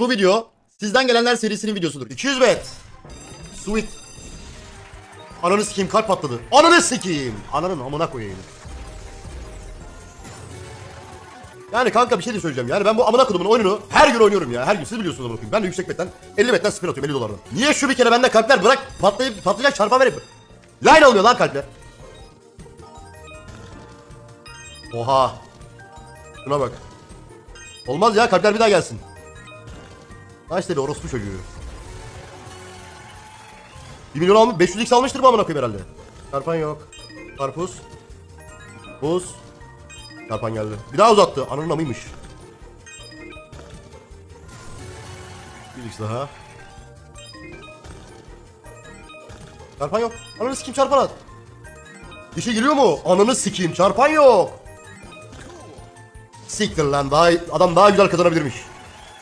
bu video sizden gelenler serisinin videosudur. 200 bet. Sweet. Ananı sikeyim kalp patladı. Ananı sikeyim. Ananın amına koyayım. Yani kanka bir şey de söyleyeceğim. Yani ben bu amına kodumun oyununu her gün oynuyorum ya. Her gün siz biliyorsunuz amına koyayım. Ben de yüksek betten 50 betten spin atıyorum 50 dolardan. Niye şu bir kere bende kalpler bırak patlayıp patlayacak çarpan verip. Line almıyor lan kalpler. Oha. Şuna bak. Olmaz ya kalpler bir daha gelsin. Kaç dedi orospu çocuğu. 1 milyon almış 500 x almıştır bu amına koyayım herhalde. Çarpan yok. Karpuz. Buz. Çarpan geldi. Bir daha uzattı. Ananın amıymış. Bir x daha. Çarpan yok. Ananı sikeyim çarpan at. Dişe giriyor mu? Ananı sikeyim çarpan yok. Siktir lan daha adam daha güzel kazanabilirmiş.